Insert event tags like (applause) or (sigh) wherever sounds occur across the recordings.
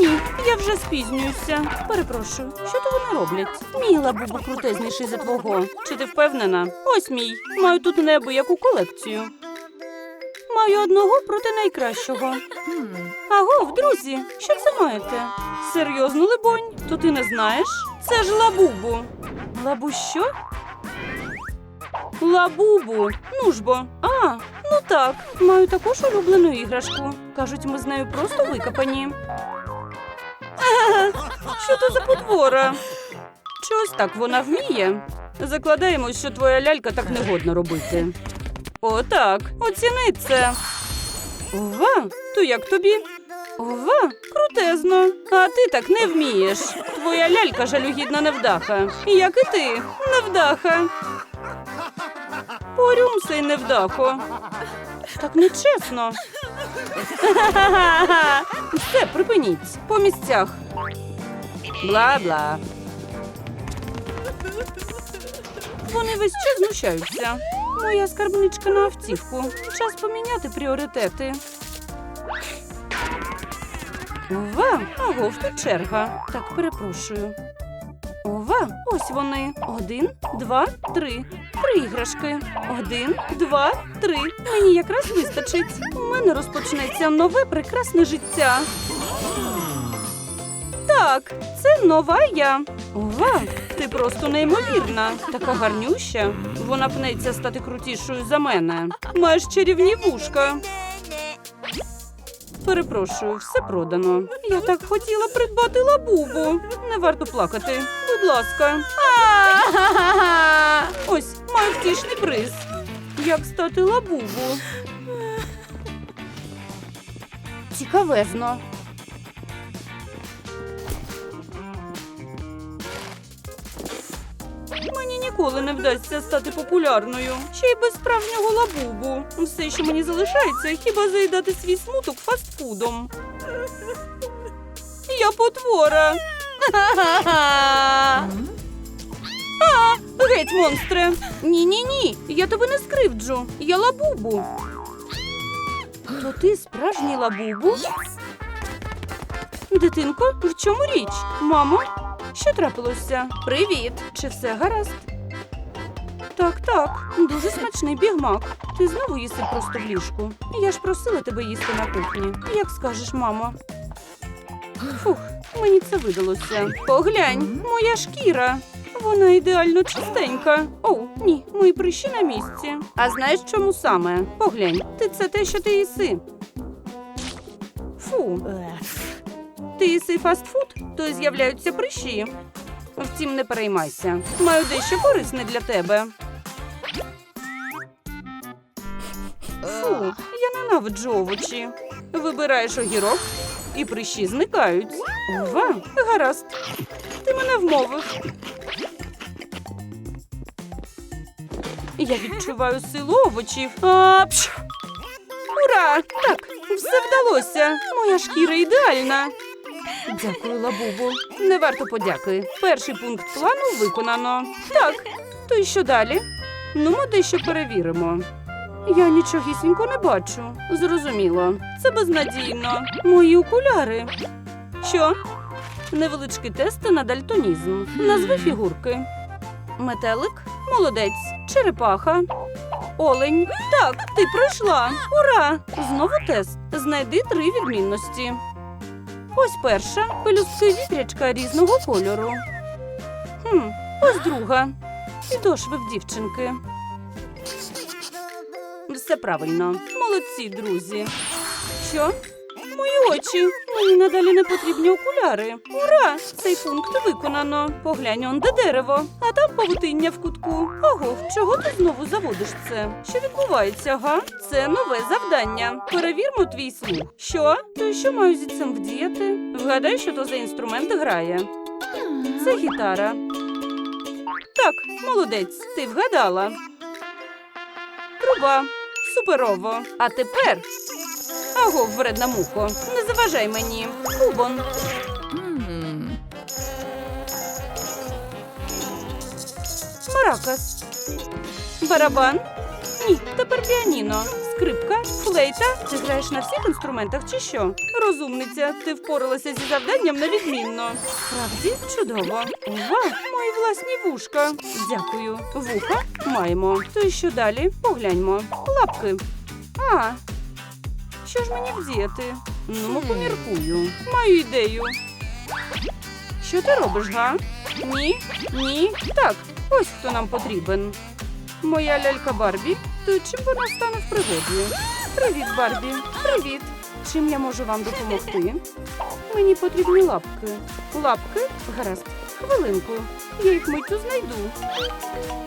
ні, я вже спізнююся. Перепрошую, що то вони роблять? Мій лабубу крутезніший за твого. Чи ти впевнена? Ось мій. Маю тут небо яку колекцію. Маю одного проти найкращого. Агов, друзі, що це маєте? Серйозно, либонь? То ти не знаєш? Це ж лабубу. Лабу що? Лабубу. Ну ж бо. А, ну так. Маю також улюблену іграшку. Кажуть, ми з нею просто викопані. Що то за потвора? Чось так вона вміє. Закладаємо, що твоя лялька так не годна робити. О, так, оціни це. Ова, то як тобі? Ова, крутезно. А ти так не вмієш. Твоя лялька жалюгідна невдаха. Як і ти, невдаха. Порюмсай, невдахо. Так нечесно. (laughs) Все, припиніть. По місцях. Бла-бла. Вони весь час знущаються. Моя скарбничка на автівку. Час поміняти пріоритети. Ова, агов, тут черга. Так, перепрошую. Ова, ось вони. Один, два, три. Три іграшки. Один, два, три. Мені якраз вистачить. У мене розпочнеться нове прекрасне життя. Так, це нова я. Ова, ти просто неймовірна. Така гарнюща. Вона пнеться стати крутішою за мене. Маєш чарівні вушка. Перепрошую, все продано. Я так хотіла придбати лабубу. Не варто плакати. Будь ласка. Ось маю втішний приз. Як стати лабубу? Цікавезно. Мені ніколи не вдасться стати популярною. Ще й без справжнього лабубу. Все, що мені залишається, хіба заїдати свій смуток фастфудом. Я потвора. А, геть, монстре. Ні, ні, ні. Я тебе не скривджу. Я лабубу. То ти справжній лабубу? Дитинко, в чому річ? Мамо, що трапилося? Привіт! Чи все гаразд? Так, так, дуже смачний бігмак. Ти знову їси просто в ліжку. Я ж просила тебе їсти на кухні. Як скажеш, мамо? Фух, мені це видалося. Поглянь, моя шкіра. Вона ідеально чистенька. Оу, ні, мої прищі на місці. А знаєш чому саме? Поглянь, ти це те, що ти їси. Фу. Ти їси фастфуд, то з'являються прищі. Втім, не переймайся. Маю дещо корисне для тебе. Фу, я ненавиджу овочі. Вибираєш огірок, і прищі зникають. Ова, гаразд. Ти мене вмовив. Я відчуваю силу овочів. А! Ура! Так, все вдалося. Моя шкіра ідеальна. Дякую, лабубу. Не варто подяки. Перший пункт плану виконано. Так, то й що далі? Ну, ми дещо перевіримо. Я нічогісінько не бачу. Зрозуміло. Це безнадійно. Мої окуляри. Що? Невеличкий тест на дальтонізм. Назви фігурки. Метелик, молодець, черепаха. Олень. Так, ти пройшла. Ура! Знову тест. Знайди три відмінності. Ось перша пелюстки вітрячка різного кольору. Хм, ось друга. Підошви в дівчинки. Все правильно. Молодці, друзі. Що? Мої очі. Мені надалі не потрібні окуляри. Ура! Цей пункт виконано. Поглянь он де дерево, а там павутиння в кутку. Ого, чого ти знову заводиш це? Що відбувається, га? Це нове завдання. Перевірмо твій слух. Що? То що маю зі цим вдіяти? Вгадай, що то за інструмент грає. Це гітара. Так, молодець, ти вгадала. Труба. Суперово. А тепер. Аго, вредна мухо, не заважай мені. Кубон. Маракас. Барабан. Ні, тепер піаніно. Скрипка. Флейта, ти граєш на всіх інструментах чи що? Розумниця, ти впоралася зі завданням на відмінно. Справді чудово. Ова, мої власні вушка. Дякую. Вуха маємо. То і що далі? Погляньмо. Лапки. А. Що ж мені вдіяти? Ну, поміркую. Маю ідею. Що ти робиш, га? Ні, ні. Так, ось хто нам потрібен. Моя лялька Барбі. То чим вона стане в пригоді? Привіт, Барбі. Привіт. Чим я можу вам допомогти? Мені потрібні лапки. Лапки? Гаразд. Хвилинку. Я їх миттю знайду.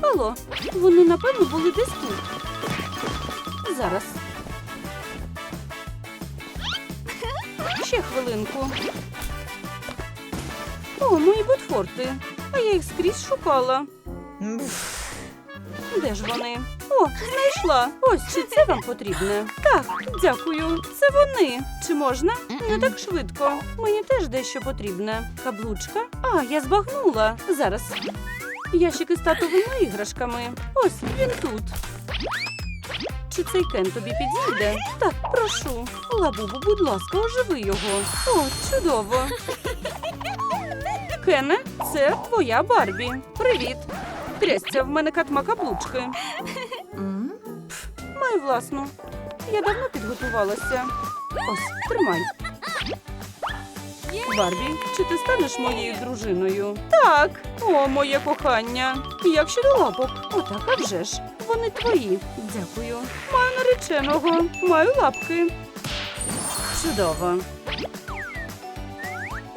Алло, вони напевно були десь тут. Зараз. Ще хвилинку. О, мої ботфорти. А я їх скрізь шукала. Де ж вони? О, знайшла. Ось чи це вам потрібне? Так, дякую. Це вони. Чи можна? Не так швидко. Мені теж дещо потрібне. Каблучка? А, я збагнула. Зараз. Ящики з татовими іграшками. Ось він тут. Чи цей кен тобі підійде? Так, прошу. Лабубу, будь ласка, оживи його. О, чудово. Кене, це твоя Барбі. Привіт. Трясця, в мене катма каблучки. Маю власну. Я давно підготувалася. Ось, тримай. Барбі, чи ти станеш моєю дружиною? Так. О, моє кохання. Як щодо лапок? Отак, а вже ж. Вони твої. Дякую. Маю нареченого. Маю лапки. Чудово.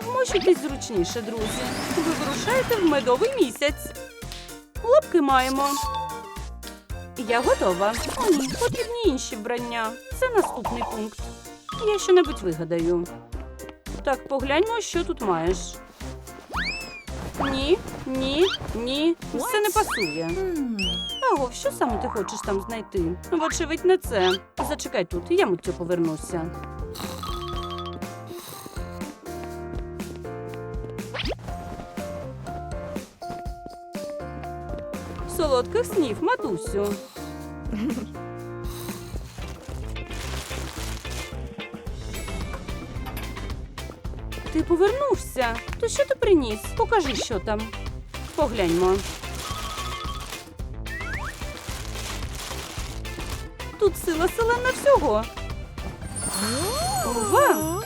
Вмощуйтесь зручніше, друзі. Ви вирушаєте в медовий місяць. Лапки маємо. Я готова. О, ні, потрібні інші вбрання. Це наступний пункт. Я щонебудь вигадаю. Так, погляньмо, що тут маєш. Ні, ні, ні. Все не пасує. Аго, що саме ти хочеш там знайти? Вочевидь, не це. Зачекай тут, я миттю повернуся. Солодких снів, матусю. Ти повернувся. То що ти приніс? Покажи, що там. Погляньмо. Тут сила селена всього. Ова!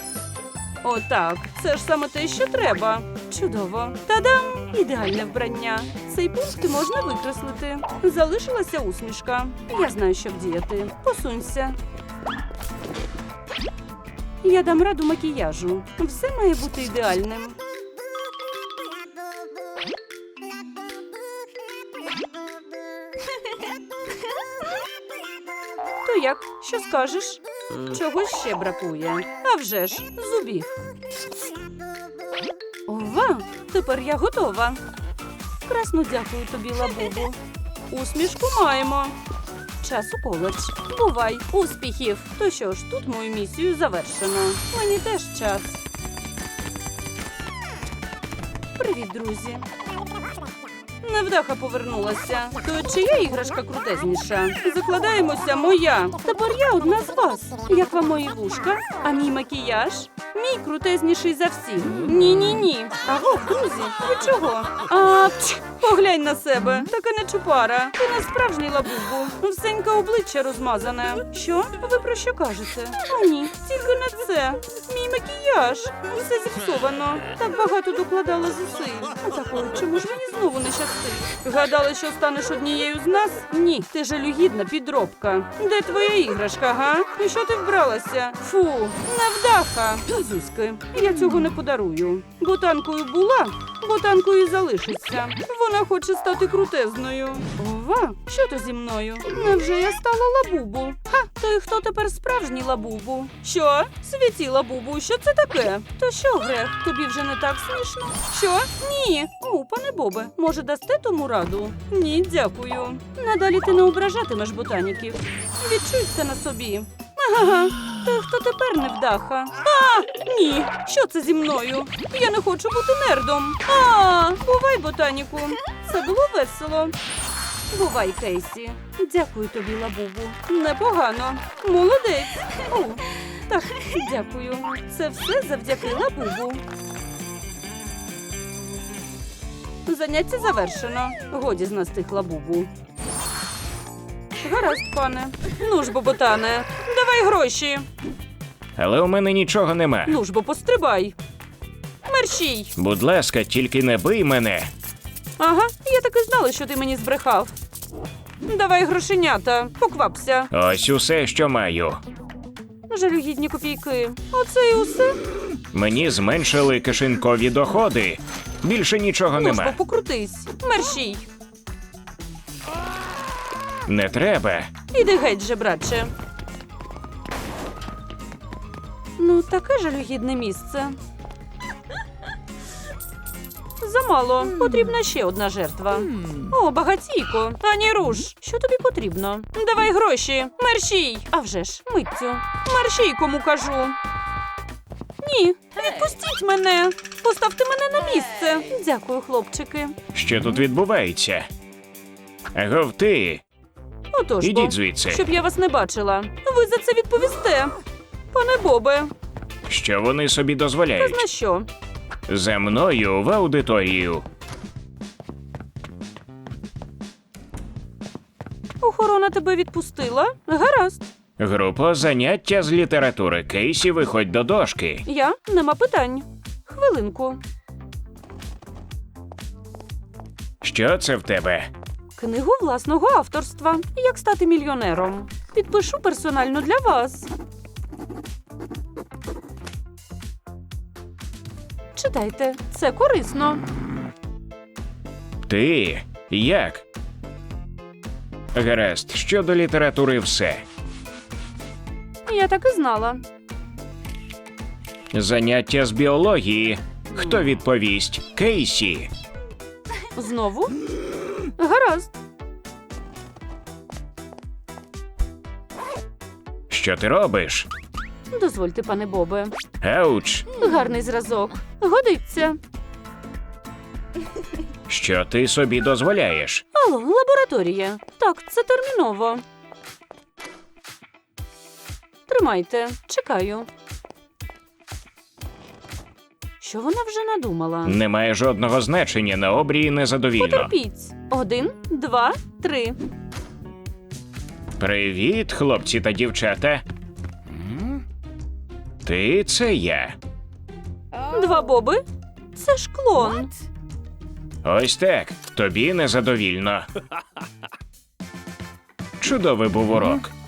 Отак, це ж саме те, що треба. Чудово. Та-дам! Ідеальне вбрання. Цей пункт можна викреслити. Залишилася усмішка. Я знаю, що вдіяти. Посунься. Я дам раду макіяжу. Все має бути ідеальним. (laughs) Як? Що скажеш? Чогось ще бракує. А вже ж, зубів. Ова, тепер я готова. Красно дякую тобі, лабубу. Усмішку маємо. Час у коледж. Бувай, успіхів. То що ж, тут мою місію завершено. Мені теж час. Привіт, друзі. Невдаха повернулася. То чия іграшка крутезніша? Закладаємося моя. Тепер я одна з вас. Як вам мої вушка? А мій макіяж? Мій крутезніший за всіх. Ні, ні, ні. Аго, друзі, ви чого? А, пч, поглянь на себе. Така нечупара. Ти не справжній лабубу. Всеньке обличчя розмазане. Що? Ви про що кажете? О, ні, тільки не це. Мій макіяж. Все зіпсовано. Так багато докладала зусиль. Отакої, чому ж мені знову не щастить? Гадали, що станеш однією з нас? Ні, ти жалюгідна підробка. Де твоя іграшка, га? І що ти вбралася? Фу, невдаха. Зузьки, я цього не подарую. Ботанкою була, ботанкою залишиться. Вона хоче стати крутезною. Ова, що то зі мною? Невже я стала лабубу? Ха, то і хто тепер справжній лабубу? Що? Світі лабубу, що це таке? То що, Грех, тобі вже не так смішно? Що? Ні. О, пане Бобе, може дасте тому раду? Ні, дякую. Надалі ти не ображатимеш ботаніків. Відчуй це на собі. Ага, й хто тепер невдаха? А, ні, що це зі мною? Я не хочу бути нердом. А, бувай, ботаніку. Це було весело. Бувай, Кейсі. Дякую тобі, лабубу. Непогано. Молодець. О, так, дякую. Це все завдяки лабубу. Заняття завершено. Годі з нас тих лабубу. Гаразд, пане. Ну ж, бо, ботане, давай гроші. Але у мене нічого нема. Ну ж, бо пострибай. Мерщій. Будь ласка, тільки не бий мене. Ага, я так і знала, що ти мені збрехав. Давай грошенята, поквапся. Ось усе, що маю. Жалюгідні копійки. Оце і усе. Мені зменшили кишенькові доходи. Більше нічого Ну нема. покрутись. Мерщій. Не треба. Іди геть же, братче. Ну, таке жалюгідне місце. Замало. Потрібна ще одна жертва. О, багатійко. Ані руш. Що тобі потрібно? Давай гроші. Мерщій. А вже ж, митцю. Мерщій, кому кажу. Ні, відпустіть мене. Поставте мене на місце. Дякую, хлопчики. Що тут відбувається? Агов ти. Отож, бо, Ідіть звідси. щоб я вас не бачила. Ви за це відповісте. Пане Бобе, Що вони собі та дозволяють? зна що? За мною в аудиторію. Охорона тебе відпустила? Гаразд. Група заняття з літератури. Кейсі, виходь до дошки. Я нема питань. Хвилинку. Що це в тебе? Книгу власного авторства. Як стати мільйонером. Підпишу персонально для вас. Читайте, це корисно. Ти? Як? Гаразд, щодо літератури все. Я так і знала. Заняття з біології. Хто відповість? Кейсі. Знову? Гаразд. Що ти робиш? Дозвольте, пане Бобе. Ауч! Гарний зразок. Годиться. Що ти собі дозволяєш? Алло, лабораторія. Так, це терміново. Тримайте, чекаю. Що вона вже надумала? Немає жодного значення на обрії незадовільно. Потерпіть. Один, два, три. Привіт, хлопці та дівчата. Ти це я. Два боби. Це ж клон. Ось так. Тобі незадовільно. (laughs) Чудовий був урок.